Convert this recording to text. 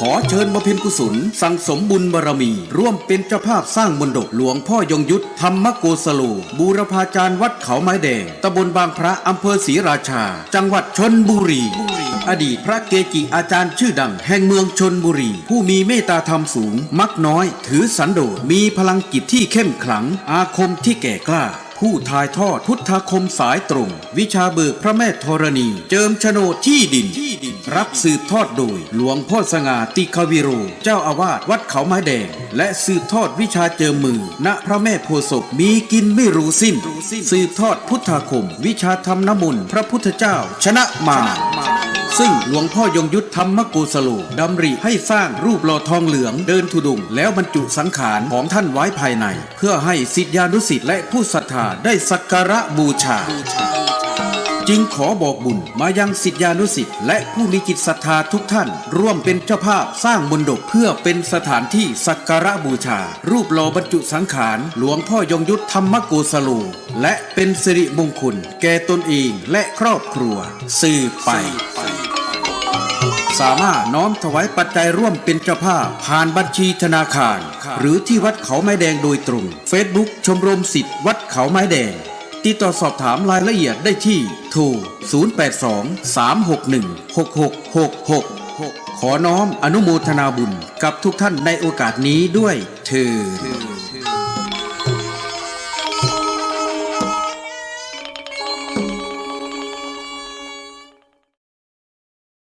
ขอเชิญมาเพ็ญกุศล สั่งสมบุญบารมี ร่วมเป็นเจ้าภาพสร้างมนดกหลวงพ่อยงยุทธธรรมโกสโล บูรพาจารย์วัดเขาไม้แดงตำบลบางพระอำเภอศรีราชา จังหวัดชนบุรี อดีตพระเกจิอาจารย์ชื่อดัง แห่งเมืองชนบุรี ผู้มีเมตตาธรรมสูง มักน้อย ถือสันโดษมีพลังจิตที่เข้มขลัง อาคมที่แก่กล้าผู้ถ่ายทอดพุทธาคมสายตรง วิชาเบิกพระแม่ธรณี เจิมโฉนดที่ดิน รับสืบทอดโดย หลวงพ่อสง่าติคาวิโร เจ้าอาวาสวัดเขาไม้แดง และสืบทอดวิชาเจิมมือ ณพระแม่โพศพมีกินไม่รู้สิ้น สืบทอดพุทธาคม วิชาธรรมน้ำมนต์พระพุทธเจ้า ชนะมาซึ่งหลวงพ่อยงยุทธธรรมโกสโลดำริให้สร้างรูปหล่อทองเหลืองเดินทุดงแล้วบรรจุสังขารของท่านไว้ภายใน เพื่อให้สิทธิานุสิทธิ์และผู้ศรัทธาได้สักการะบูชา จึงขอบอกบุญมายังสิทธิานุสิทธิ์และผู้มีจิตศรัทธาทุกท่าน ร่วมเป็นเจ้าภาพสร้างมนดกเพื่อเป็นสถานที่สักการะบูชา รูปหล่อบรรจุสังขาร หลวงพ่อยงยุทธธรรมโกสโลและเป็นสิริมงคล แก่ตนเองและครอบครัว สืบไป สามารถน้อมถวายปัจจัยร่วมเป็นเจ้าภาพ ผ่านบัญชีธนาคาร หรือที่วัดเขาไม้แดงโดยตรง Facebook ชมรมสิทธิ์วัดเขาไม้แดง ติดต่อสอบถามรายละเอียดได้ที่โทร 082 361 6666 ขอน้อมอนุโมทนาบุญกับทุกท่านในโอกาสนี้ด้วยเธอ